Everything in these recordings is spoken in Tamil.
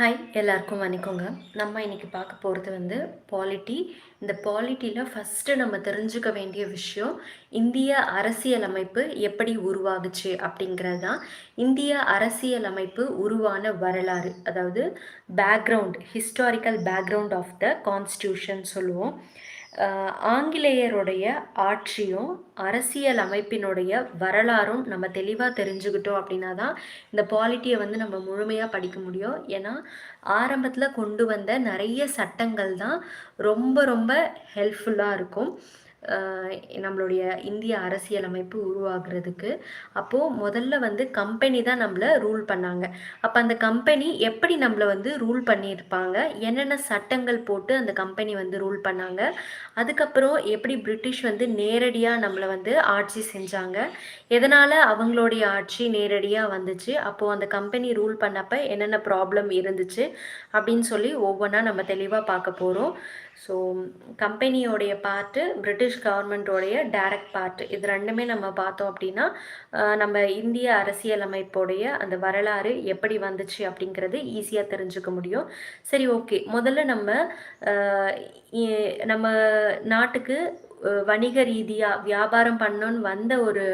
ஹாய் எல்லாருக்கும் வணக்கங்க. நம்ம இன்றைக்கி பார்க்க போகிறது வந்து பாலிட்டி இந்த பாலிட்டியில் ஃபஸ்ட்டு நம்ம தெரிஞ்சுக்க வேண்டிய விஷயம் இந்திய அரசியலமைப்பு எப்படி உருவாகுச்சு அப்படிங்கிறது தான். இந்திய அரசியலமைப்பு உருவான வரலாறு அதாவது background historical background of the constitution சொல்லுவோம். ஆங்கிலேயருடைய ஆட்சியும் அரசியல் அமைப்பினுடைய வரலாறும் நம்ம தெளிவாக தெரிஞ்சுக்கிட்டோம் அப்படின்னா தான் இந்த பாலிட்டியை வந்து நம்ம முழுமையாக படிக்க முடியும். ஏன்னா ஆரம்பத்தில் கொண்டு வந்த நிறைய சட்டங்கள் தான் ரொம்ப ரொம்ப ஹெல்ப்ஃபுல்லாக இருக்கும். நம்மளுடைய இந்திய அரசியலமைப்பு உருவாகிறதுக்கு. அப்போது முதல்ல வந்து கம்பெனி தான் நம்மளை ரூல் பண்ணாங்க. அப்போ அந்த கம்பெனி எப்படி நம்மளை வந்து ரூல் பண்ணியிருப்பாங்க? என்னென்ன சட்டங்கள் போட்டு அந்த கம்பெனி வந்து ரூல் பண்ணாங்க? அதுக்கப்புறம் எப்படி பிரிட்டிஷ் வந்து நேரடியாக நம்மளை வந்து ஆட்சி செஞ்சாங்க? எதனால் அவங்களுடைய ஆட்சி நேரடியாக வந்துச்சு? அப்போது அந்த கம்பெனி ரூல் பண்ணப்போ என்னென்ன ப்ராப்ளம் இருந்துச்சு? அப்படின்னு சொல்லி ஒவ்வொன்றா நம்ம தெளிவாக பார்க்க போகிறோம் ஸோ கம்பெனியோடைய பார்ட்டு பிரிட்டிஷ் கவர்மெண்ட்டோடைய டைரக்ட் பார்ட் இது ரெண்டுமே நம்ம பார்த்தோம் அப்படின்னா நம்ம இந்திய அரசியலமைப்போடைய அந்த வரலாறு எப்படி வந்துச்சு அப்படிங்கிறது ஈஸியாக தெரிஞ்சுக்க முடியும். சரி ஓகே முதல்ல நம்ம நம்ம நாட்டுக்கு வணிக ரீதியாக வியாபாரம் பண்ணணும்னு வந்த ஒரு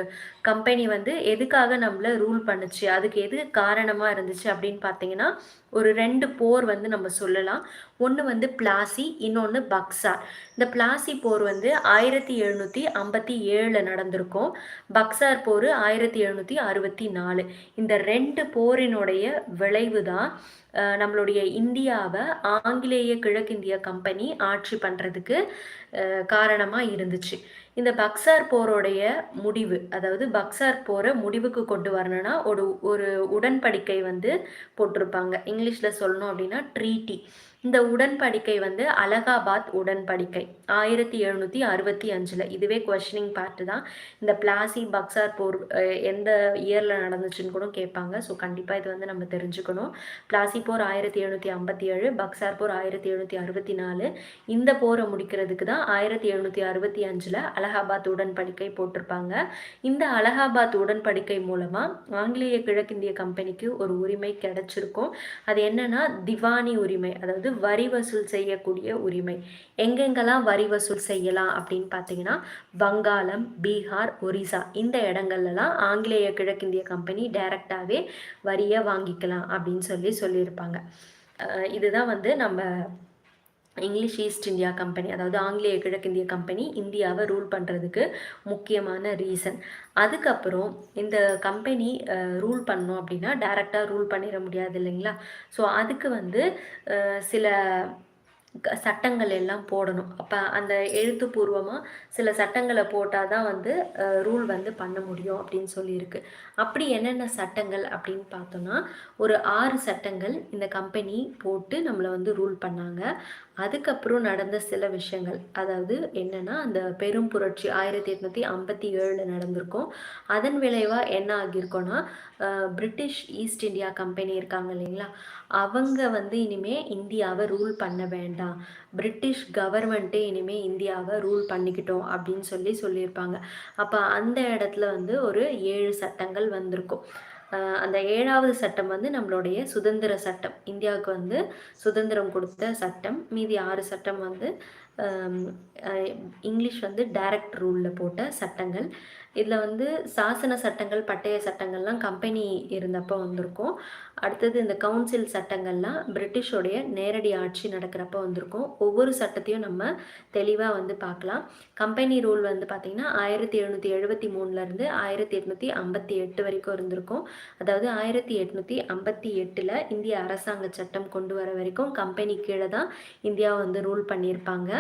கம்பெனி வந்து எதுக்காக நம்மள ரூல் பண்ணுச்சு? அதுக்கு எது காரணமாக இருந்துச்சு அப்படின்னு பார்த்தீங்கன்னா ஒரு ரெண்டு போர் வந்து நம்ம சொல்லலாம். ஒன்று வந்து பிளாசி இன்னொன்று பக்சார் இந்த பிளாசி போர் வந்து ஆயிரத்தி எழுநூற்றி ஐம்பத்தி ஏழில் நடந்திருக்கும். பக்சார் போர் ஆயிரத்தி எழுநூற்றி அறுபத்தி நாலு. இந்த ரெண்டு போரினுடைய விளைவு தான் நம்மளுடைய இந்தியாவை ஆங்கிலேய கிழக்கிந்திய கம்பெனி ஆட்சி பண்ணுறதுக்கு காரணமாக இருந்துச்சு. இந்த பக்சார் போரோடைய முடிவு அதாவது பக்சார் போரை முடிவுக்கு கொண்டு வரணும்னா ஒரு ஒரு உடன்படிக்கை வந்து போட்டிருப்பாங்க. இங்கிலீஷில் சொல்லணும் அப்படின்னா ட்ரீட்டி. இந்த உடன்படிக்கை வந்து அலகாபாத் உடன்படிக்கை. ஆயிரத்தி எழுநூற்றி அறுபத்தி அஞ்சில். இதுவே கொஷினிங் பார்ட்டு தான். இந்த பிளாசி பக்சார் போர் எந்த இயரில் நடந்துச்சுன்னு கூட கேட்பாங்க. ஸோ கண்டிப்பாக இது வந்து நம்ம தெரிஞ்சுக்கணும். பிளாசி போர் ஆயிரத்தி எழுநூற்றி ஐம்பத்தி ஏழு பக்சார் போர் ஆயிரத்தி எழுநூற்றி அறுபத்தி நாலு. இந்த போரை முடிக்கிறதுக்கு தான் ஆயிரத்தி எழுநூற்றி அறுபத்தி அஞ்சில் அலகாபாத் உடன்படிக்கை போட்டிருப்பாங்க. இந்த அலகாபாத் உடன்படிக்கை மூலமாக ஆங்கிலேய கிழக்கிந்திய கம்பெனிக்கு ஒரு உரிமை கிடைச்சிருக்கும். அது என்னன்னா திவானி உரிமை. அதாவது வரி வசூல் செய்யக்கூடிய உரிமை. எங்கெங்கெல்லாம் வரி வசூல் செய்யலாம் அப்படின்னு பார்த்தீங்கன்னா வங்காளம் பீகார் ஒரிசா இந்த இடங்கள்லலாம் ஆங்கிலேய கிழக்கிந்திய கம்பெனி டைரக்டாகவே வரியை வாங்கிக்கலாம் அப்படின்னு சொல்லி சொல்லியிருப்பாங்க. இதுதான் வந்து நம்ம இங்கிலீஷ் ஈஸ்ட் இந்தியா கம்பெனி அதாவது ஆங்கிலேய கிழக்கிந்திய கம்பெனி இந்தியாவை ரூல் பண்ணுறதுக்கு முக்கியமான ரீசன். அதுக்கப்புறம் இந்த கம்பெனி ரூல் பண்ணோம் அப்படின்னா டைரெக்டாக ரூல் பண்ணிட முடியாது இல்லைங்களா? ஸோ அதுக்கு வந்து சில க- சட்டங்கள் எல்லாம் போடணும். அப்போ அந்த எழுத்துப்பூர்வமாக சில சட்டங்களை போட்டால் தான் வந்து ரூல் வந்து பண்ண முடியும் அப்படின்னு சொல்லியிருக்கு. அப்படி என்னென்ன சட்டங்கள் அப்படின்னு பார்த்தோன்னா ஒரு ஆறு சட்டங்கள் இந்த கம்பெனி போட்டு நம்மளை வந்து ரூல் பண்ணாங்க. அதுக்கப்புறம் நடந்த சில விஷயங்கள். அதாவது என்னன்னா அந்த பெரும் புரட்சி ஆயிரத்தி எட்நூற்றி ஐம்பத்தி ஏழில் நடந்திருக்கும். அதன் விளைவாக என்ன ஆகியிருக்கோன்னா பிரிட்டிஷ் ஈஸ்ட் இந்தியா கம்பெனி இருக்காங்க இல்லைங்களா? அவங்க வந்து இனிமே இந்தியாவை ரூல் பண்ண வேண்டாம். பிரிட்டிஷ் கவர்மெண்ட்டே இனிமே இந்தியாவை ரூல் பண்ணிக்கிட்டோம் அப்படின்னு சொல்லி சொல்லியிருப்பாங்க. அப்போ அந்த இடத்துல வந்து ஒரு ஏழு சட்டங்கள் வந்திருக்கும். அந்த ஏழாவது சட்டம் வந்து நம்மளுடைய சுதந்திர சட்டம். இந்தியாவுக்கு வந்து சுதந்திரம் கொடுத்த சட்டம். மீதி ஆறு சட்டம் வந்து இங்கிலீஷ் வந்து டைரக்ட் ரூலில் போட்ட சட்டங்கள். இதில் வந்து சாசன சட்டங்கள் பட்டய சட்டங்கள்லாம் கம்பெனி இருந்தப்போ வந்திருக்கும். அடுத்தது இந்த கவுன்சில் சட்டங்கள்லாம் பிரிட்டிஷோடைய நேரடி ஆட்சி நடக்கிறப்ப வந்திருக்கும். ஒவ்வொரு சட்டத்தையும் நம்ம தெளிவாக வந்து பார்க்கலாம். கம்பெனி ரூல் வந்து பார்த்திங்கன்னா ஆயிரத்தி எழுநூற்றி எழுபத்தி மூணுலேருந்து ஆயிரத்தி எட்நூற்றி ஐம்பத்தி எட்டு வரைக்கும் இருந்திருக்கும். அதாவது ஆயிரத்தி எட்நூற்றி ஐம்பத்தி எட்டில் இந்திய அரசாங்க சட்டம் கொண்டு வர வரைக்கும் கம்பெனி கீழே தான் இந்தியா வந்து ரூல் பண்ணியிருப்பாங்க.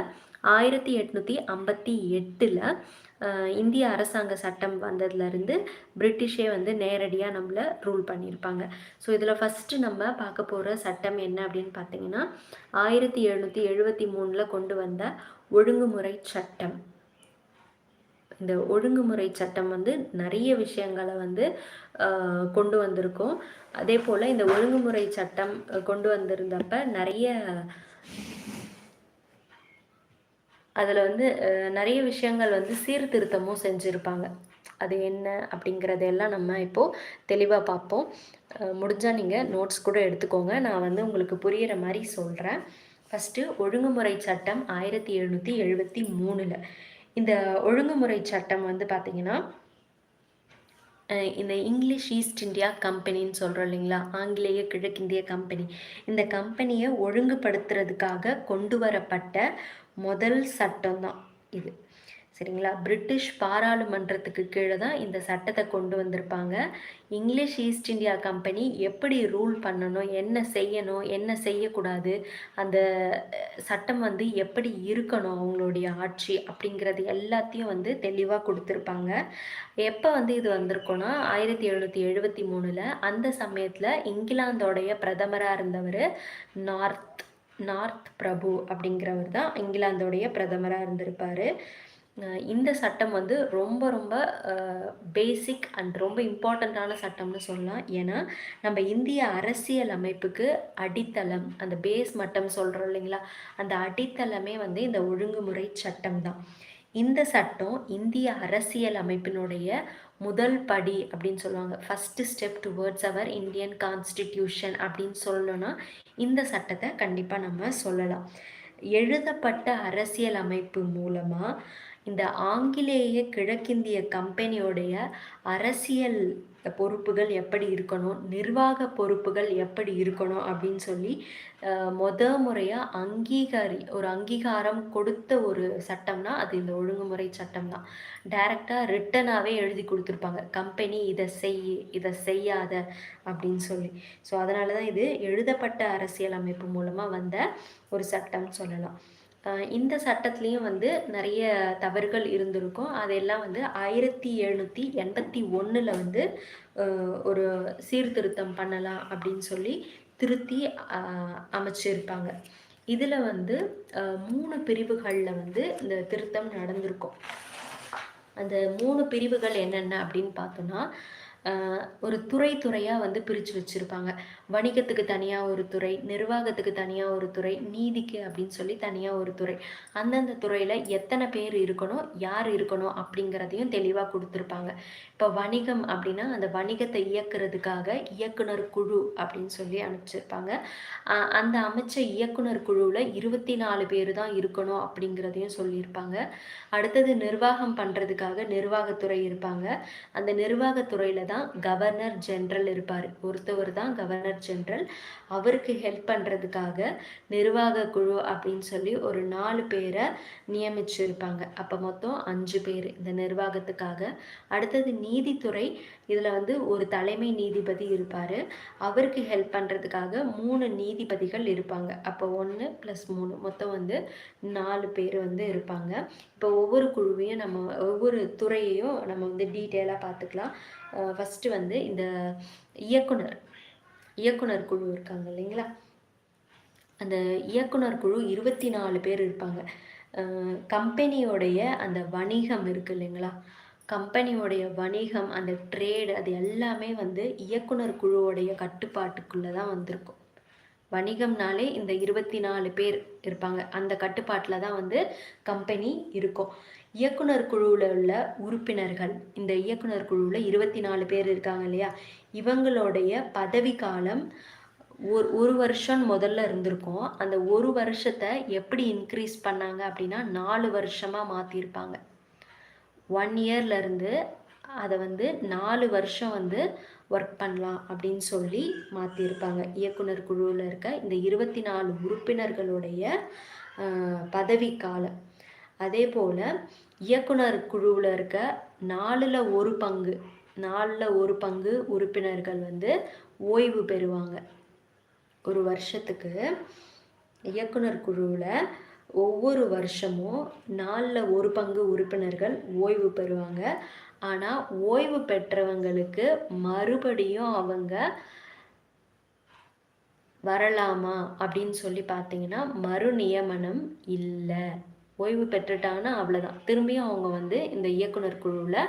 ஆயிரத்தி எட்நூற்றி ஐம்பத்தி எட்டில் இந்திய அரசாங்க சட்டம் வந்ததுலேருந்து பிரிட்டிஷே வந்து நேரடியாக நம்மளை ரூல் பண்ணியிருப்பாங்க ஸோ இதில் ஃபஸ்ட்டு நம்ம பார்க்க போகிற சட்டம் என்ன அப்படின்னு பார்த்தீங்கன்னா ஆயிரத்தி எழுநூற்றி எழுபத்தி மூணில் கொண்டு வந்த ஒழுங்குமுறை சட்டம். இந்த ஒழுங்குமுறை சட்டம் வந்து நிறைய விஷயங்களை வந்து கொண்டு வந்திருக்கோம். அதே போல் இந்த ஒழுங்குமுறை சட்டம் கொண்டு வந்திருந்தப்ப நிறைய அதில் வந்து நிறைய விஷயங்கள் வந்து சீர்திருத்தமும் செஞ்சுருப்பாங்க. அது என்ன அப்படிங்கிறதெல்லாம் நம்ம இப்போது தெளிவாக பார்ப்போம் முடிஞ்சால் நீங்கள் நோட்ஸ் கூட எடுத்துக்கோங்க. நான் வந்து உங்களுக்கு புரிகிற மாதிரி சொல்கிறேன் ஃபஸ்ட்டு ஒழுங்குமுறை சட்டம் ஆயிரத்தி எழுநூற்றி எழுபத்தி மூணில். இந்த ஒழுங்குமுறை சட்டம் வந்து பார்த்திங்கன்னா இந்த இங்கிலீஷ் ஈஸ்ட் இந்தியா கம்பெனின்னு சொல்கிறோம் இல்லைங்களா? ஆங்கிலேய கிழக்கிந்திய கம்பெனி. இந்த கம்பெனியை ஒழுங்குபடுத்துறதுக்காக கொண்டு வரப்பட்ட முதல் சட்டம் தான் இது. சரிங்களா? பிரிட்டிஷ் பாராளுமன்றத்துக்கு கீழே தான் இந்த சட்டத்தை கொண்டு வந்திருப்பாங்க. இங்கிலீஷ் ஈஸ்ட் இந்தியா கம்பெனி எப்படி ரூல் பண்ணணும் என்ன செய்யணும் என்ன செய்யக்கூடாது அந்த சட்டம் வந்து எப்படி இருக்கணும் அவங்களுடைய ஆட்சி அப்படிங்கிறது எல்லாத்தையும் வந்து தெளிவாக கொடுத்துருப்பாங்க. எப்போ வந்து இது வந்திருக்கோன்னா ஆயிரத்தி எழுநூற்றி எழுபத்தி மூணில் அந்த சமயத்தில் இங்கிலாந்தோடைய பிரதமராக இருந்தவர் நார்த் நார்த் பிரபு அப்படிங்கிறவர் தான் இங்கிலாந்தோடைய பிரதமராக இருந்திருப்பார். இந்த சட்டம் வந்து ரொம்ப ரொம்ப பேசிக் அண்ட் ரொம்ப இம்பார்ட்டண்ட்டான சட்டம்னு சொல்லலாம். ஏன்னா நம்ம இந்திய அரசியல் அமைப்புக்கு அடித்தளம் அந்த பேஸ் மட்டம் சொல்கிறோம் இல்லைங்களா? அந்த அடித்தளமே வந்து இந்த ஒழுங்குமுறை சட்டம் தான். இந்த சட்டம் இந்திய அரசியல் அமைப்பினுடைய முதல் படி அப்படின்னு சொல்லுவாங்க. First step towards our Indian constitution அப்படின்னு சொல்லணும்னா இந்த சட்டத்தை கண்டிப்பாக நம்ம சொல்லலாம். எழுதப்பட்ட அரசியல் அமைப்பு மூலமாக இந்த ஆங்கிலேய கிழக்கிந்திய கம்பெனியோடைய அரசியல் பொறுப்புகள் எப்படி இருக்கணும் நிர்வாக பொறுப்புகள் எப்படி இருக்கணும் அப்படின்னு சொல்லி மொத முறையாக அங்கீகாரி ஒரு அங்கீகாரம் கொடுத்த ஒரு சட்டம்னா அது இந்த ஒழுங்குமுறை சட்டம் தான் டைரெக்டாக ரிட்டனாகவே எழுதி கொடுத்துருப்பாங்க. கம்பெனி இதை செய் இதை செய்யாத அப்படின்னு சொல்லி. ஸோ அதனால தான் இது எழுதப்பட்ட அரசியல் அமைப்பு மூலமாக வந்த ஒரு சட்டம்னு சொல்லலாம். இந்த சட்டத்துலேயும் வந்து நிறைய தவறுகள் இருந்திருக்கும். அதெல்லாம் வந்து ஆயிரத்தி எழுநூற்றி எண்பத்தி ஒன்றில் வந்து ஒரு சீர்திருத்தம் பண்ணலாம் அப்படின்னு சொல்லி திருத்தி அமைச்சிருப்பாங்க. இதில் வந்து மூணு பிரிவுகளில் வந்து இந்த திருத்தம் நடந்திருக்கும். அந்த மூணு பிரிவுகள் என்னென்ன அப்படின்னு பார்த்தோன்னா ஒரு துறை துறையாக வந்து பிரித்து வச்சுருப்பாங்க. வணிகத்துக்கு தனியாக ஒரு துறை நிர்வாகத்துக்கு தனியாக ஒரு துறை நீதிக்கு அப்படின்னு சொல்லி தனியாக ஒரு துறை. அந்தந்த துறையில் எத்தனை பேர் இருக்கணும் யார் இருக்கணும் அப்படிங்கிறதையும் தெளிவாக கொடுத்துருப்பாங்க. இப்போ வணிகம் அப்படின்னா அந்த வணிகத்தை இயக்குறதுக்காக இயக்குனர் குழு அப்படின்னு சொல்லி அனுப்பிச்சிருப்பாங்க. அந்த அமைச்ச இயக்குனர் குழுவில் இருபத்தி நாலு பேர் தான் இருக்கணும் அப்படிங்கிறதையும் சொல்லியிருப்பாங்க. அடுத்தது நிர்வாகம் பண்ணுறதுக்காக நிர்வாகத்துறை இருப்பாங்க. அந்த நிர்வாகத்துறையில் தான் கவர்னர் ஜென்ரல் இருப்பார். ஒருத்தவர் தான் கவர்னர் டைரக்டர் ஜென்ரல் அவருக்கு ஹெல்ப் பண்ணுறதுக்காக நிர்வாக குழு அப்படின்னு சொல்லி ஒரு நாலு பேரை நியமிச்சிருப்பாங்க. அப்போ மொத்தம் அஞ்சு பேர் இந்த நிர்வாகத்துக்காக. அடுத்தது நீதித்துறை இதில் வந்து ஒரு தலைமை நீதிபதி இருப்பார். அவருக்கு ஹெல்ப் பண்ணுறதுக்காக மூணு நீதிபதிகள் இருப்பாங்க. அப்போ ஒன்று ப்ளஸ் மூணு மொத்தம் வந்து நாலு பேர் வந்து இருப்பாங்க. இப்போ ஒவ்வொரு குழுவையும் நம்ம ஒவ்வொரு துறையையும் நம்ம வந்து டீட்டெயிலாக பார்த்துக்கலாம். ஃபஸ்ட்டு வந்து இந்த இயக்குனர். இயக்குனர் குழு இருக்காங்க இல்லைங்களா? அந்த இயக்குனர் குழு இருபத்தி நாலு பேர் இருப்பாங்க. கம்பெனியோடைய அந்த வணிகம் இருக்குது இல்லைங்களா? கம்பெனியோடைய வணிகம் அந்த ட்ரேடு அது எல்லாமே வந்து இயக்குனர் குழுவோடைய கட்டுப்பாட்டுக்குள்ளே தான் வந்திருக்கும். வணிகம்னாலே இந்த இருபத்தி நாலு பேர் இருப்பாங்க. அந்த கட்டுப்பாட்டில் தான் வந்து கம்பெனி இருக்கும். இயக்குனர் குழுவில் உள்ள உறுப்பினர்கள் இந்த இயக்குனர் குழுவில் இருபத்தி நாலு பேர் இருக்காங்க இல்லையா? இவங்களுடைய பதவி காலம் ஒரு ஒரு வருஷம் முதல்ல இருந்திருக்கும். அந்த ஒரு வருஷத்தை எப்படி இன்க்ரீஸ் பண்ணாங்க அப்படின்னா நாலு வருஷமாக மாற்றிருப்பாங்க ஒன் இயர்லேருந்து அதை வந்து நாலு வருஷம் வந்து ஒர்க் பண்ணலாம் அப்படின்னு சொல்லி மாற்றிருப்பாங்க இயக்குனர் குழுவில் இருக்க இந்த இருபத்தி நாலு உறுப்பினர்களுடைய பதவி காலம். அதே போல் இயக்குனர் குழுவில் இருக்க நாலில் ஒரு பங்கு நாலில் ஒரு பங்கு உறுப்பினர்கள் வந்து ஓய்வு பெறுவாங்க. ஒரு வருஷத்துக்கு இயக்குனர் குழுவில் ஒவ்வொரு வருஷமும் நாலில் ஒரு பங்கு உறுப்பினர்கள் ஓய்வு பெறுவாங்க. ஆனால் ஓய்வு பெற்றவங்களுக்கு மறுபடியும் அவங்க வரலாமா அப்படின்னு சொல்லி பார்த்தீங்கன்னா மறு நியமனம் இல்லை. ஓய்வு பெற்றுட்டாங்கன்னா அவ்வளோதான் திரும்பியும் அவங்க வந்து இந்த இயக்குனர் குழுவில்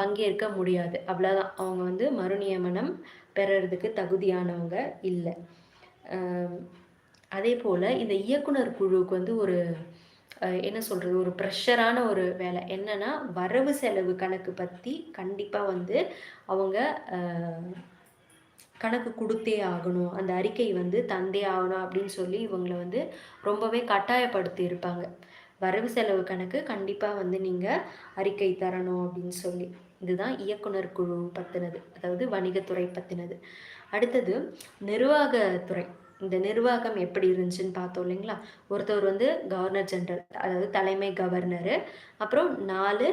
பங்கேற்க முடியாது. அவ்வளோதான் அவங்க வந்து மறுநியமனம் பெறறதுக்கு தகுதியானவங்க இல்லை. அதே போல் இந்த இயக்குனர் குழுவுக்கு வந்து ஒரு என்ன சொல்கிறது ஒரு ப்ரெஷரான ஒரு வேலை. என்னன்னா வரவு செலவு கணக்கு பற்றி கண்டிப்பாக வந்து அவங்க கணக்கு கொடுத்தே ஆகணும். அந்த அறிக்கை வந்து தந்தே ஆகணும் அப்படின்னு சொல்லி இவங்களை வந்து ரொம்பவே கட்டாயப்படுத்தி இருப்பாங்க வரவு செலவு கணக்கு கண்டிப்பாக வந்து நீங்கள் அறிக்கை தரணும் அப்படின்னு சொல்லி. இதுதான் இயக்குனர் குழு பற்றினது அதாவது வணிகத்துறை பற்றினது அடுத்தது நிர்வாகத்துறை. இந்த நிர்வாகம் எப்படி இருந்துச்சுன்னு பார்த்தோம் இல்லைங்களா? ஒருத்தவர் வந்து கவர்னர் ஜெனரல் அதாவது தலைமை கவர்னரு அப்புறம் நாலு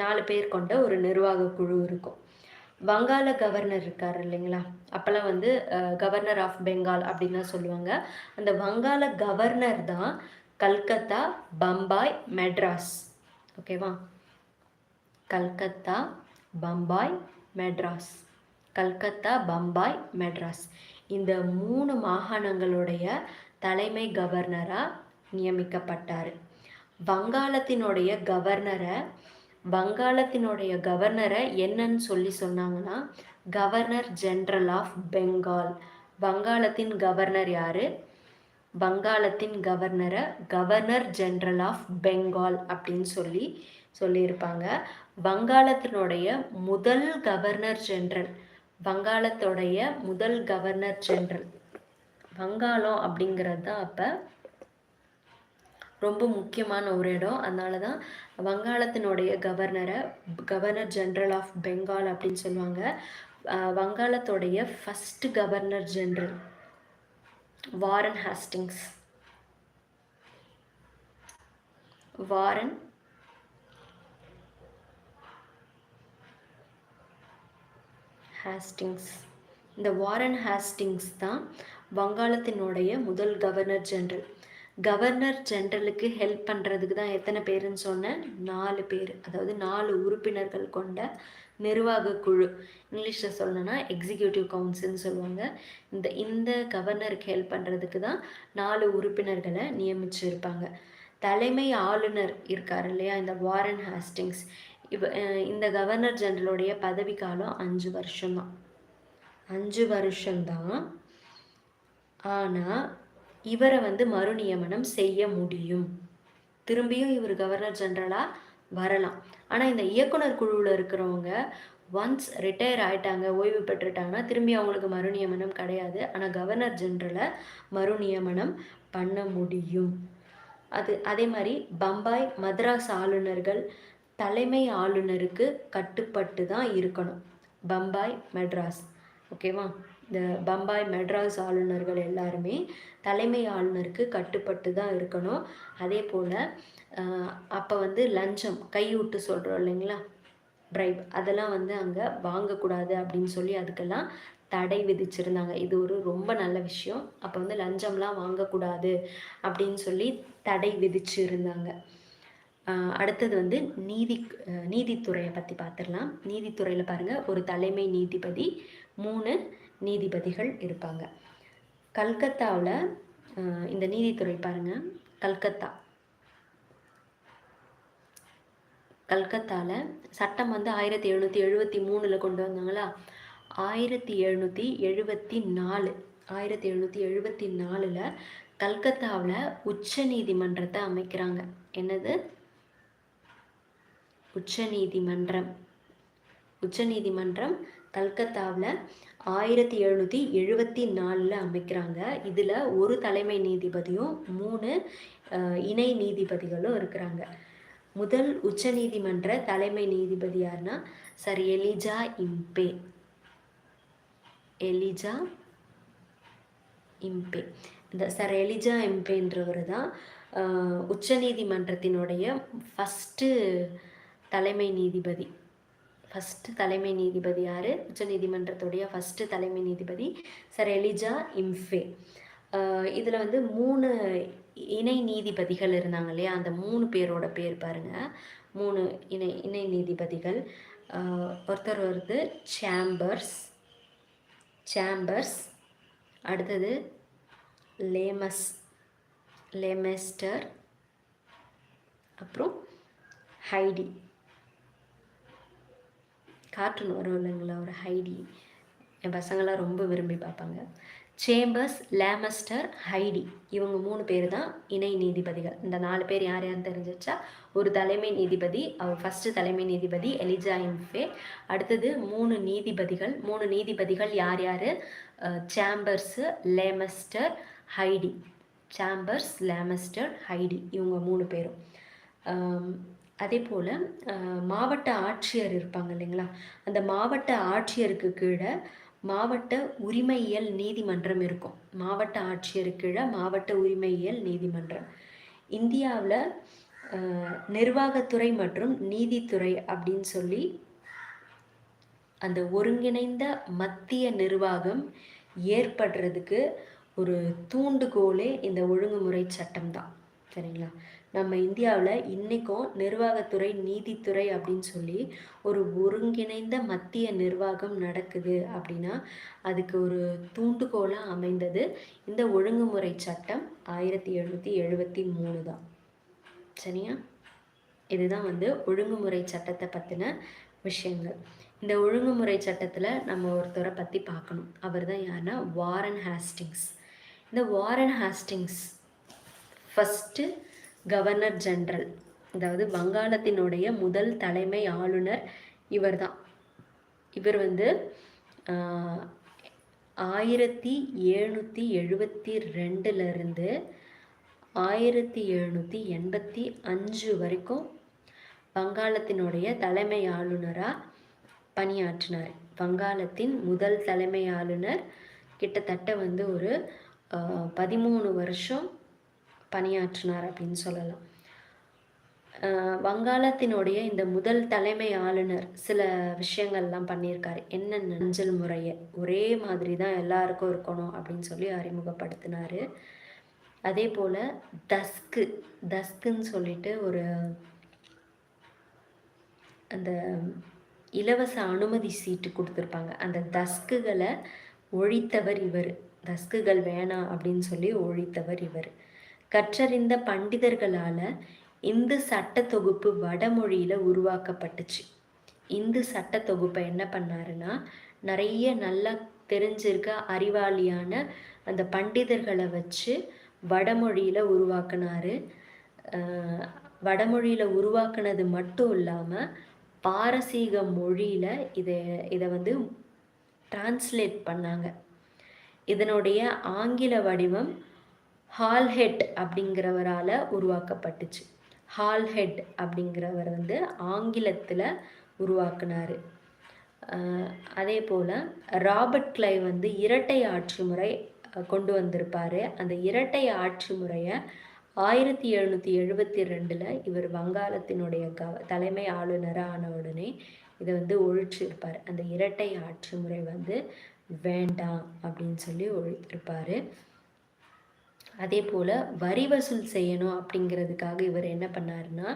நாலு பேர் கொண்ட ஒரு நிர்வாக குழு இருக்கும். வங்காள கவர்னர் இருக்கார் இல்லைங்களா? அப்போல்லாம் வந்து கவர்னர் ஆஃப் பெங்கால் அப்படின்னு சொல்லுவாங்க. அந்த வங்காள கவர்னர் தான் கல்கத்தா பம்பாய் மெட்ராஸ். ஓகேவா கல்கத்தா பம்பாய் மெட்ராஸ். கல்கத்தா பம்பாய் மெட்ராஸ். இந்த மூணு மாகாணங்களுடைய தலைமை கவர்னராக நியமிக்கப்பட்டார். வங்காளத்தினுடைய கவர்னரை வங்காளத்தினுடைய கவர்னரை என்னன்னு சொல்லி சொன்னாங்கன்னா கவர்னர் ஜென்ரல் ஆஃப் பெங்கால். வங்காளத்தின் கவர்னர் யாரு? வங்காளத்தின் கவர்னரை கவர்னர் ஜென்ரல் ஆஃப் பெங்கால் அப்படின்னு சொல்லி சொல்லியிருப்பாங்க. வங்காளத்தினுடைய முதல் கவர்னர் ஜென்ரல் வங்காளத்தோடைய முதல் கவர்னர் ஜென்ரல். வங்காளம் அப்படிங்கிறது தான் அப்போ ரொம்ப முக்கியமான ஒரு இடம். அதனால தான் வங்காளத்தினுடைய கவர்னரை கவர்னர் ஜென்ரல் ஆஃப் பெங்கால் அப்படின்னு சொல்லுவாங்க. வங்காளத்தோடைய first governor general. Warren Hastings Warren Hastings இந்த வாரன் ஹாஸ்டிங்ஸ் தான் வங்காளத்தினுடைய முதல் கவர்னர் ஜென்ரல் கவர்னர் ஜென்ரலுக்கு ஹெல்ப் பண்ணுறதுக்கு தான் எத்தனை பேருன்னு சொன்னேன்? நாலு பேர். அதாவது நாலு உறுப்பினர்கள் கொண்ட நிர்வாக குழு. இங்கிலீஷில் சொல்லணும்னா எக்ஸிக்யூட்டிவ் கவுன்சில்னு சொல்லுவாங்க. இந்த இந்த கவர்னருக்கு ஹெல்ப் பண்ணுறதுக்கு தான் நாலு உறுப்பினர்களை நியமிச்சிருப்பாங்க. தலைமை ஆளுநர் இருக்கார் இல்லையா? இந்த வாரன் ஹாஸ்டிங்ஸ் இவ இந்த கவர்னர் ஜெனரலுடைய பதவி காலம் அஞ்சு வருஷம்தான். அஞ்சு வருஷம்தான். ஆனால் இவரை வந்து மறுநியமனம் செய்ய முடியும். திரும்பியும் இவர் கவர்னர் ஜெனரலாக வரலாம். ஆனால் இந்த இயக்குனர் குழுவில் இருக்கிறவங்க ஒன்ஸ் ரிட்டையர் ஆயிட்டாங்க ஓய்வு பெற்றுட்டாங்கன்னா திரும்பி அவங்களுக்கு மறுநியமனம் கிடையாது. ஆனால் கவர்னர் ஜென்ரலை மறுநியமனம் பண்ண முடியும். அது அதே மாதிரி பம்பாய் மദ്രാஸ் ஆளுநர்கள் தலைமை ஆளுநருக்கு கட்டுப்பட்டு தான் இருக்கணும். பம்பாய் மெட்ராஸ். ஓகேவா இந்த பம்பாய் மெட்ராஸ் ஆளுநர்கள் எல்லாருமே தலைமை ஆளுநருக்கு கட்டுப்பட்டு தான் இருக்கணும். அதே போல் அப்போ வந்து லஞ்சம் கையூட்டு சொல்கிறோம் இல்லைங்களா? பிரைப் அதெல்லாம் வந்து அங்கே வாங்கக்கூடாது அப்படின்னு சொல்லி அதுக்கெல்லாம் தடை விதிச்சிருந்தாங்க. இது ஒரு ரொம்ப நல்ல விஷயம். அப்போ வந்து லஞ்சம்லாம் வாங்கக்கூடாது அப்படின்னு சொல்லி தடை விதிச்சிருந்தாங்க. அடுத்தது வந்து நீதி நீதித்துறையை பற்றி பார்த்துடலாம். நீதித்துறையில் பாருங்கள் ஒரு தலைமை நீதிபதி மூணு நீதிபதிகள் இருப்பாங்க. கல்கத்தாவில் இந்த நீதித்துறை பாருங்கள் கல்கத்தா. கல்கத்தாவில் சட்டம் வந்து ஆயிரத்தி எழுநூற்றி எழுபத்தி மூணில் கொண்டு வந்தாங்களா? ஆயிரத்தி எழுநூற்றி எழுபத்தி நாலு. ஆயிரத்தி எழுநூற்றி எழுபத்தி நாலில் கல்கத்தாவில் உச்ச நீதிமன்றத்தை அமைக்கிறாங்க. என்னது? உச்ச நீதிமன்றம். உச்ச நீதிமன்றம் கல்கத்தாவில் ஆயிரத்தி எழுநூற்றி எழுபத்தி நாலில் அமைக்கிறாங்க. இதில் ஒரு தலைமை நீதிபதியும் மூணு இணை நீதிபதிகளும் இருக்கிறாங்க. முதல் உச்ச நீதிமன்ற தலைமை நீதிபதி யாருன்னா sir Elijah Impey. Elijah Impey. இந்த சார் எலிஜா இம்பேன்றவர் தான் உச்சநீதிமன்றத்தினுடைய ஃபஸ்ட்டு தலைமை நீதிபதி. ஃபஸ்ட்டு தலைமை நீதிபதி யார்? உச்சநீதிமன்றத்துடைய ஃபஸ்ட்டு தலைமை நீதிபதி சார் எலிஜா இம்ஃபே இதில் வந்து மூணு இணை நீதிபதிகள் இருந்தாங்க இல்லையா? அந்த மூணு பேரோட பேர் பாருங்கள் மூணு இணை இணை நீதிபதிகள். ஒருத்தர் வருது சேம்பர்ஸ். சேம்பர்ஸ். அடுத்தது லேமஸ் லேமெஸ்டர். அப்புறம் ஹைடி. கார்ட்டூன் வரும் இல்லைங்களா? ஒரு ஹைடி. என் பசங்களாம் ரொம்ப விரும்பி பார்ப்பாங்க. Chambers Lemaistre Hyde. இவங்க மூணு பேர் தான் இணை நீதிபதிகள். இந்த நாலு பேர் யார் யாருன்னு தெரிஞ்சிச்சா ஒரு தலைமை நீதிபதி அவர் ஃபஸ்ட்டு தலைமை நீதிபதி எலிஜா இம்ஃபே அடுத்தது மூணு நீதிபதிகள். மூணு நீதிபதிகள் யார் யார்? சேம்பர்ஸு லேமஸ்டர் ஹைடி. சாம்பர்ஸ் லேமஸ்டர் ஹைடி. இவங்க மூணு பேரும். அதே போல் மாவட்ட ஆட்சியர் இருப்பாங்க இல்லைங்களா? அந்த மாவட்ட ஆட்சியருக்கு கீழே மாவட்ட உரிமையியல் நீதிமன்றம் இருக்கும். மாவட்ட ஆட்சியர் கீழே மாவட்ட உரிமையியல் நீதிமன்றம். இந்தியாவில் நிர்வாகத்துறை மற்றும் நீதித்துறை அப்படின்னு சொல்லி அந்த ஒருங்கிணைந்த மத்திய நிர்வாகம் ஏற்படுறதுக்கு ஒரு தூண்டுகோலே இந்த ஒழுங்குமுறை சட்டம் தான் சரிங்களா? நம்ம இந்தியாவில் இன்றைக்கும் நிர்வாகத்துறை நீதித்துறை அப்படின்னு சொல்லி ஒரு ஒருங்கிணைந்த மத்திய நிர்வாகம் நடக்குது அப்படின்னா அதுக்கு ஒரு தூண்டுகோலாக அமைந்தது இந்த ஒழுங்குமுறை சட்டம் ஆயிரத்தி எழுநூற்றி எழுபத்தி மூணு தான். சரியா? இதுதான் வந்து ஒழுங்குமுறை சட்டத்தை பற்றின விஷயங்கள். இந்த ஒழுங்குமுறை சட்டத்தில் நம்ம ஒருத்தரை பற்றி பார்க்கணும். அவர் தான் யாருன்னா? Warren Hastings. இந்த Warren Hastings first governor general. அதாவது வங்காளத்தினுடைய முதல் தலைமை ஆளுநர் இவர் தான் இவர் வந்து ஆயிரத்தி எழுநூற்றி எழுபத்தி ரெண்டுலேருந்து ஆயிரத்தி எழுநூற்றி எண்பத்தி அஞ்சு வரைக்கும் வங்காளத்தினுடைய தலைமை ஆளுநராக பணியாற்றினார். வங்காளத்தின் முதல் தலைமை ஆளுநர் கிட்டத்தட்ட வந்து ஒரு பதிமூணு வருஷம் பணியாற்றினார் அப்படின்னு சொல்லலாம். வங்காளத்தினுடைய இந்த முதல் தலைமை ஆளுநர் சில விஷயங்கள்லாம் பண்ணியிருக்காரு. என்ன நஞ்சல் முறையை? ஒரே மாதிரி தான் எல்லாருக்கும் இருக்கணும் அப்படின்னு சொல்லி அறிமுகப்படுத்தினார். அதே போல் தஸ்கு தஸ்குன்னு சொல்லிட்டு ஒரு அந்த இலவச அனுமதி சீட்டு கொடுத்துருப்பாங்க. அந்த தஸ்குகளை ஒழித்தவர் இவர். தஸ்குகள் வேணாம் அப்படின்னு சொல்லி ஒழித்தவர் இவர். கற்றறிந்த பண்டிதர்களால் இந்து சட்ட தொகுப்பு வடமொழியில் உருவாக்கப்பட்டுச்சு. இந்து சட்ட தொகுப்பை என்ன பண்ணாருன்னா நிறைய நல்லா தெரிஞ்சிருக்க அறிவாளியான அந்த பண்டிதர்களை வச்சு வடமொழியில் உருவாக்குனாரு. வடமொழியில் உருவாக்குனது மட்டும் இல்லாமல் பாரசீக மொழியில் இதை இதை வந்து டிரான்ஸ்லேட் பண்ணாங்க. இதனுடைய ஆங்கில வடிவம் ஹால்ஹெட் அப்படிங்கிறவரால் உருவாக்கப்பட்டுச்சு. ஹால்ஹெட் அப்படிங்கிறவர் வந்து ஆங்கிலத்தில் உருவாக்குனார். அதே போல் ராபர்ட் கிளை வந்து இரட்டை ஆட்சி முறை கொண்டு வந்திருப்பார். அந்த இரட்டை ஆட்சி முறையை ஆயிரத்தி எழுநூற்றி எழுபத்தி ரெண்டில் இவர் வங்காளத்தினுடைய க தலைமை ஆளுநராக ஆன உடனே இதை வந்து ஒழிச்சிருப்பார். அந்த இரட்டை ஆட்சி முறை வந்து வேண்டாம் அப்படின்னு சொல்லி ஒழித்திருப்பார். அதே போல் வரி வசூல் செய்யணும் அப்படிங்கிறதுக்காக இவர் என்ன பண்ணாருன்னா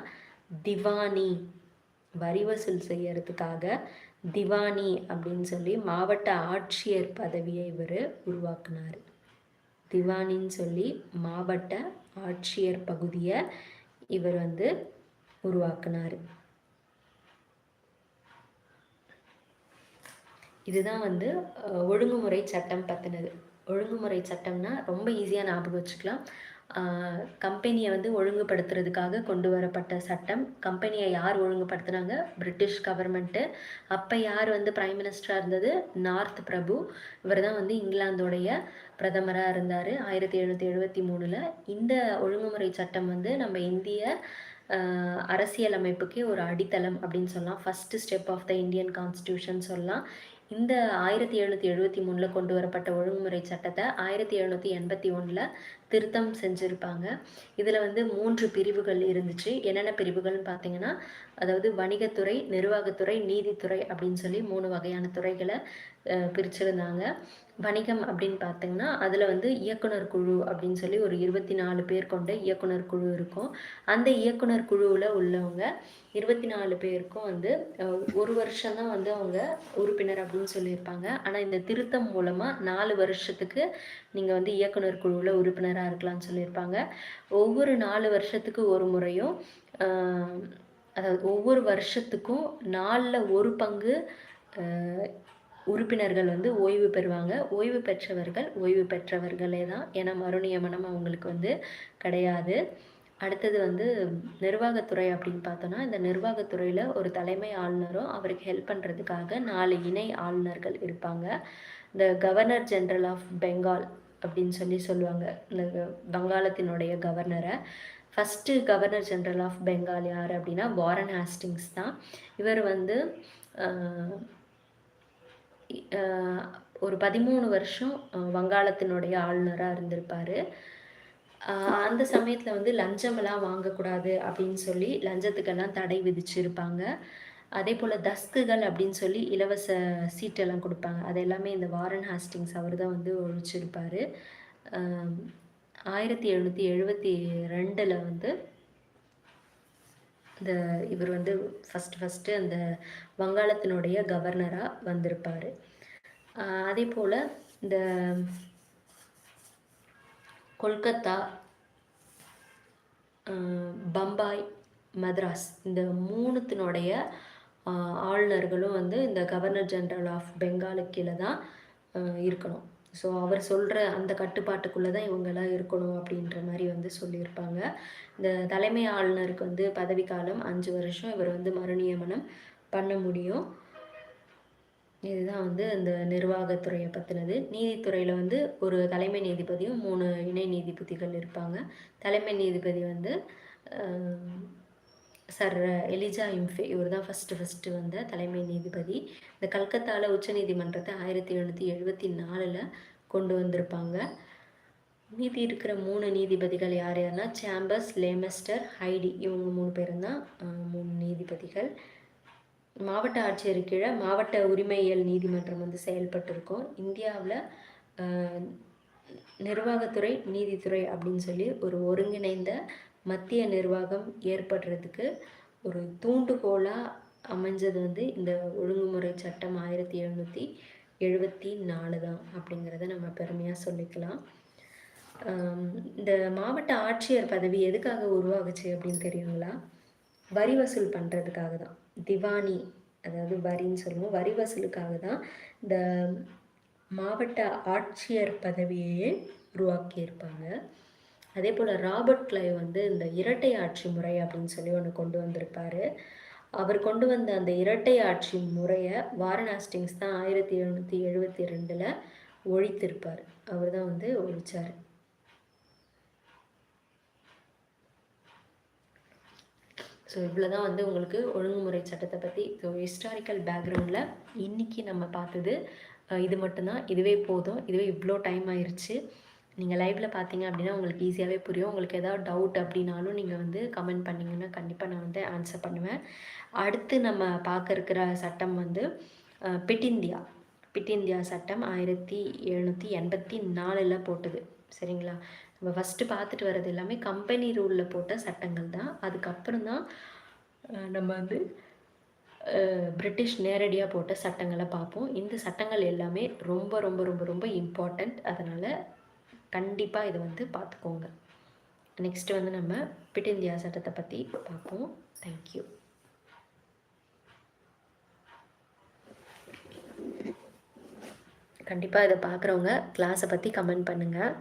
திவானி. வரி வசூல் செய்யறதுக்காக திவானி அப்படின்னு சொல்லி மாவட்ட ஆட்சியர் பதவியை இவர் உருவாக்குனார். திவானின்னு சொல்லி மாவட்ட ஆட்சியர் பகுதியை இவர் வந்து உருவாக்குனார். இதுதான் வந்து ஒழுங்குமுறை சட்டம் பற்றினது ஒழுங்குமுறை சட்டம்னா ரொம்ப ஈஸியாக ஞாபகம் வச்சுக்கலாம். கம்பெனியை வந்து ஒழுங்குபடுத்துறதுக்காக கொண்டு வரப்பட்ட சட்டம். கம்பெனியை யார் ஒழுங்குபடுத்துனாங்க? பிரிட்டிஷ் கவர்மெண்ட்டு அப்போ யார் வந்து பிரைம் மினிஸ்டராக இருந்தது? நார்த் பிரபு. இவர் தான் வந்து இங்கிலாந்தோடைய பிரதமராக இருந்தார் ஆயிரத்தி எழுநூற்றி எழுபத்தி மூணில். இந்த ஒழுங்குமுறை சட்டம் வந்து நம்ம இந்திய அரசியலமைப்புக்கே ஒரு அடித்தளம் அப்படின்னு சொல்லலாம். First step of the Indian constitution சொல்லலாம். இந்த ஆயிரத்தி எழுநூற்றி எழுபத்தி மூணில் கொண்டு வரப்பட்ட ஒழுங்குமுறை சட்டத்தை ஆயிரத்தி எழுநூற்றி எண்பத்தி ஒன்றில் திருத்தம் செஞ்சுருப்பாங்க. இதில் வந்து மூன்று பிரிவுகள் இருந்துச்சு. என்னென்ன பிரிவுகள்னு பார்த்தீங்கன்னா அதாவது வணிகத்துறை நிர்வாகத்துறை நீதித்துறை அப்படின்னு சொல்லி மூணு வகையான துறைகளை பிரிச்சிருந்தாங்க. வணிகம் அப்படின்னு பார்த்தீங்கன்னா அதில் வந்து இயக்குனர் குழு அப்படின்னு சொல்லி ஒரு இருபத்தி நாலு பேர் கொண்ட இயக்குனர் குழு இருக்கும். அந்த இயக்குனர் குழுவில் உள்ளவங்க இருபத்தி நாலு பேருக்கும் வந்து ஒரு வருஷம்தான் வந்து அவங்க உறுப்பினர் அப்படின்னு சொல்லியிருப்பாங்க. ஆனால் இந்த திருத்தம் மூலமாக நாலு வருஷத்துக்கு நீங்கள் வந்து இயக்குனர் குழுவில் உறுப்பினராக இருக்கலாம்னு சொல்லியிருப்பாங்க. ஒவ்வொரு நாலு வருஷத்துக்கு ஒரு முறையும் அதாவது ஒவ்வொரு வருஷத்துக்கும் நாலில் ஒரு பங்கு உறுப்பினர்கள் வந்து ஓய்வு பெறுவாங்க. ஓய்வு பெற்றவர்கள் ஓய்வு பெற்றவர்களே தான். ஏன்னா மறுநியமனம் அவங்களுக்கு வந்து கிடையாது. அடுத்தது வந்து நிர்வாகத்துறை அப்படின்னு பார்த்தோன்னா இந்த நிர்வாகத்துறையில் ஒரு தலைமை ஆளுநரும் அவருக்கு ஹெல்ப் பண்ணுறதுக்காக நாலு இணை ஆளுநர்கள் இருப்பாங்க. இந்த கவர்னர் ஜென்ரல் ஆஃப் பெங்கால் அப்படின்னு சொல்லி சொல்லுவாங்க. இந்த வங்காளத்தினுடைய கவர்னரை first governor general of Bengal யார் அப்படின்னா வாரன் ஹாஸ்டிங்ஸ் தான். இவர் வந்து ஒரு பதிமூணு வருஷம் வங்காளத்தினுடைய ஆளுநராக இருந்திருப்பார். அந்த சமயத்தில் வந்து லஞ்சமெல்லாம் வாங்கக்கூடாது அப்படின்னு சொல்லி லஞ்சத்துக்கெல்லாம் தடை விதிச்சிருப்பாங்க. அதே போல் தஸ்குகள் அப்படின்னு சொல்லி இலவச சீட்டெல்லாம் கொடுப்பாங்க. அது எல்லாமே இந்த வாரன் ஹாஸ்டிங்ஸ் அவர் தான் வந்து ஒழிச்சிருப்பார். ஆயிரத்தி எழுநூற்றி எழுபத்தி ரெண்டில் வந்து இந்த இவர் வந்து ஃபஸ்ட்டு ஃபஸ்ட்டு அந்த வங்காளத்தினுடைய கவர்னராக வந்திருப்பார். அதே போல் இந்த கொல்கத்தா பம்பாய் மദ്രാஸ் இந்த மூணுத்தினுடைய ஆளுநர்களும் வந்து இந்த கவர்னர் ஜென்ரல் ஆஃப் பெங்காலுக்கு கீழே தான் இருக்கணும். ஸோ அவர் சொல்கிற அந்த கட்டுப்பாட்டுக்குள்ளே தான் இவங்கெல்லாம் இருக்கணும் அப்படின்ற மாதிரி வந்து சொல்லியிருப்பாங்க. இந்த தலைமை ஆளுநருக்கு வந்து பதவிக்காலம் அஞ்சு வருஷம். இவர் வந்து மறுநியமனம் பண்ண முடியும். இதுதான் வந்து அந்த நிர்வாகத்துறையை பற்றினது நீதித்துறையில் வந்து ஒரு தலைமை நீதிபதியும் மூணு இணை நீதிபதிகள் இருப்பாங்க. தலைமை நீதிபதி வந்து சர் எலிஜா இம்ஃபே இவர் தான் ஃபஸ்ட்டு ஃபஸ்ட்டு வந்த தலைமை நீதிபதி. இந்த கல்கத்தாவில் உச்ச நீதிமன்றத்தை ஆயிரத்தி எழுநூற்றி எழுபத்தி நாலில் கொண்டு வந்திருப்பாங்க. மீதி இருக்கிற மூணு நீதிபதிகள் யார் யாருன்னா சாம்பர்ஸ் லேமஸ்டர் ஹைடி இவங்க மூணு பேரும் தான் மூணு நீதிபதிகள். மாவட்ட ஆட்சியர் கீழே மாவட்ட உரிமையியல் நீதிமன்றம் வந்து செயல்பட்டு இந்தியாவில் நிர்வாகத்துறை நீதித்துறை அப்படின்னு சொல்லி ஒரு ஒருங்கிணைந்த மத்திய நிர்வாகம் ஏற்படுறதுக்கு ஒரு தூண்டுகோலாக அமைஞ்சது வந்து இந்த ஒழுங்குமுறை சட்டம் ஆயிரத்தி எழுநூற்றி எழுபத்தி நாலு தான் அப்படிங்கிறத நம்ம பெருமையாக சொல்லிக்கலாம். இந்த மாவட்ட ஆட்சியர் பதவி எதுக்காக உருவாகுச்சு அப்படின்னு தெரியுங்களா? வரி வசூல் பண்ணுறதுக்காக தான். திவானி அதாவது வரின்னு சொல்லுவோம். வரி வசூலுக்காக தான் இந்த மாவட்ட ஆட்சியர் பதவியையே உருவாக்கியிருப்பாங்க. அதே போல் ராபர்ட் கிளைவ் வந்து இந்த இரட்டை ஆட்சி முறை அப்படின்னு சொல்லி ஒன்று கொண்டு வந்திருப்பார். அவர் கொண்டு வந்த அந்த இரட்டை ஆட்சி முறையை வாரணாஸ்டிங்ஸ் தான் ஆயிரத்தி எழுநூற்றி எழுபத்தி ரெண்டில் ஒழித்திருப்பார். அவர் தான் வந்து ஒழிச்சார். ஸோ இவ்வளோ தான் வந்து உங்களுக்கு ஒழுங்குமுறை சட்டத்தை பற்றி ஸோ ஹிஸ்டாரிக்கல் பேக்ரவுண்டில் இன்றைக்கி நம்ம பார்த்தது இது மட்டும்தான். இதுவே போதும். இதுவே இவ்வளோ டைம் ஆயிடுச்சு நீங்கள் லைவில் பார்த்தீங்க அப்படின்னா உங்களுக்கு ஈஸியாகவே புரியும். உங்களுக்கு ஏதாவது டவுட் அப்படின்னாலும் நீங்கள் வந்து கமெண்ட் பண்ணிங்கன்னா கண்டிப்பாக நான் வந்து ஆன்சர் பண்ணுவேன். அடுத்து நம்ம பார்க்க இருக்கிற சட்டம் வந்து பிட்டிந்தியா பிட்டிந்தியா பிட் இந்தியா சட்டம் ஆயிரத்தி எழுநூற்றி எண்பத்தி நாலில் போட்டது. சரிங்களா? நம்ம ஃபஸ்ட்டு பார்த்துட்டு வர்றது எல்லாமே கம்பெனி ரூலில் போட்ட சட்டங்கள் தான். அதுக்கப்புறம் தான் நம்ம வந்து பிரிட்டிஷ் நேரடியாக போட்ட சட்டங்களை பார்ப்போம். இந்த சட்டங்கள் எல்லாமே ரொம்ப ரொம்ப ரொம்ப ரொம்ப இம்பார்ட்டண்ட் அதனால் கண்டிப்பாக இதை வந்து பார்த்துக்கோங்க நெக்ஸ்ட்டு வந்து நம்ம பிட் இந்தியா சட்டத்தை பற்றி பார்ப்போம் தேங்க்யூ கண்டிப்பாக இதை பார்க்குறவங்க கிளாஸை பற்றி கமெண்ட் பண்ணுங்கள்